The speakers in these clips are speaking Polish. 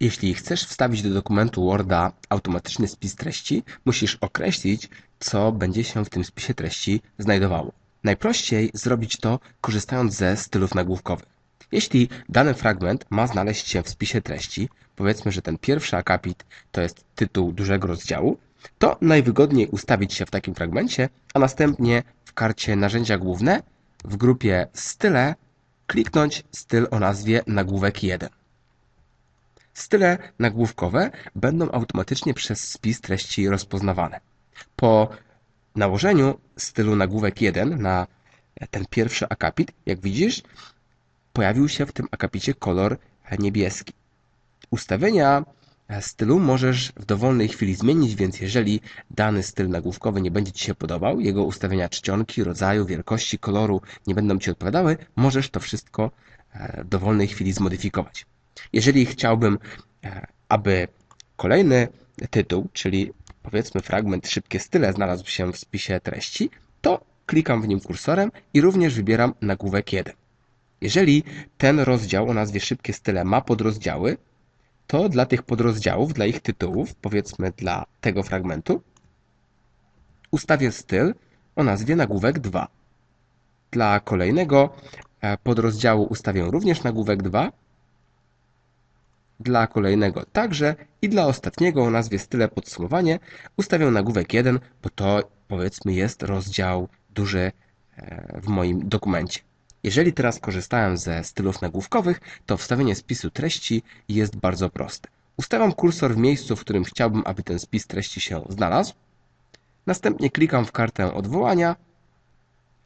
Jeśli chcesz wstawić do dokumentu Worda automatyczny spis treści, musisz określić, co będzie się w tym spisie treści znajdowało. Najprościej zrobić to korzystając ze stylów nagłówkowych. Jeśli dany fragment ma znaleźć się w spisie treści, powiedzmy, że ten pierwszy akapit to jest tytuł dużego rozdziału, to najwygodniej ustawić się w takim fragmencie, a następnie w karcie narzędzia główne w grupie style kliknąć styl o nazwie nagłówek 1. Style nagłówkowe będą automatycznie przez spis treści rozpoznawane. Po nałożeniu stylu nagłówek 1 na ten pierwszy akapit, jak widzisz, pojawił się w tym akapicie kolor niebieski. Ustawienia stylu możesz w dowolnej chwili zmienić, więc jeżeli dany styl nagłówkowy nie będzie Ci się podobał, jego ustawienia czcionki, rodzaju, wielkości, koloru nie będą Ci odpowiadały, możesz to wszystko e, w dowolnej chwili zmodyfikować. Jeżeli chciałbym, e, aby kolejny tytuł, czyli powiedzmy fragment szybkie style znalazł się w spisie treści, to klikam w nim kursorem i również wybieram nagłówek 1. Jeżeli ten rozdział o nazwie szybkie style ma podrozdziały, to dla tych podrozdziałów, dla ich tytułów, powiedzmy dla tego fragmentu, ustawię styl o nazwie nagłówek 2. Dla kolejnego e, podrozdziału ustawię również nagłówek 2, dla kolejnego także i dla ostatniego o nazwie style podsumowanie ustawię nagłówek 1, bo to powiedzmy jest rozdział duży e, w moim dokumencie. Jeżeli teraz korzystałem ze stylów nagłówkowych, to wstawienie spisu treści jest bardzo proste. Ustawiam kursor w miejscu, w którym chciałbym, aby ten spis treści się znalazł. Następnie klikam w kartę odwołania,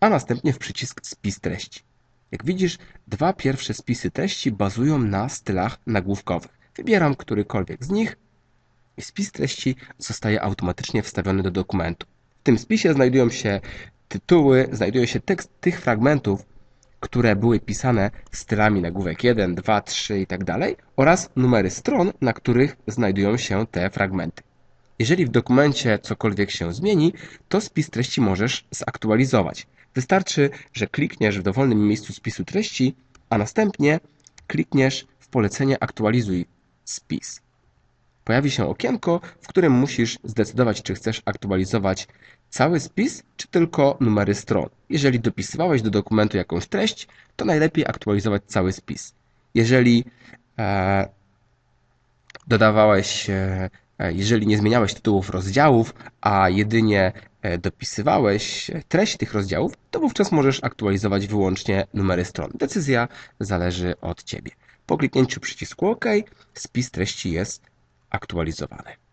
a następnie w przycisk spis treści. Jak widzisz, dwa pierwsze spisy treści bazują na stylach nagłówkowych. Wybieram którykolwiek z nich i spis treści zostaje automatycznie wstawiony do dokumentu. W tym spisie znajdują się tytuły, znajduje się tekst tych fragmentów, które były pisane stylami nagłówek 1, 2, 3 i tak dalej oraz numery stron, na których znajdują się te fragmenty. Jeżeli w dokumencie cokolwiek się zmieni, to spis treści możesz zaktualizować. Wystarczy, że klikniesz w dowolnym miejscu spisu treści, a następnie klikniesz w polecenie aktualizuj spis. Pojawi się okienko, w którym musisz zdecydować, czy chcesz aktualizować cały spis, czy tylko numery stron. Jeżeli dopisywałeś do dokumentu jakąś treść, to najlepiej aktualizować cały spis. Jeżeli e, dodawałeś, e, jeżeli nie zmieniałeś tytułów rozdziałów, a jedynie e, dopisywałeś treść tych rozdziałów, to wówczas możesz aktualizować wyłącznie numery stron. Decyzja zależy od Ciebie. Po kliknięciu przycisku OK spis treści jest aktualizowany.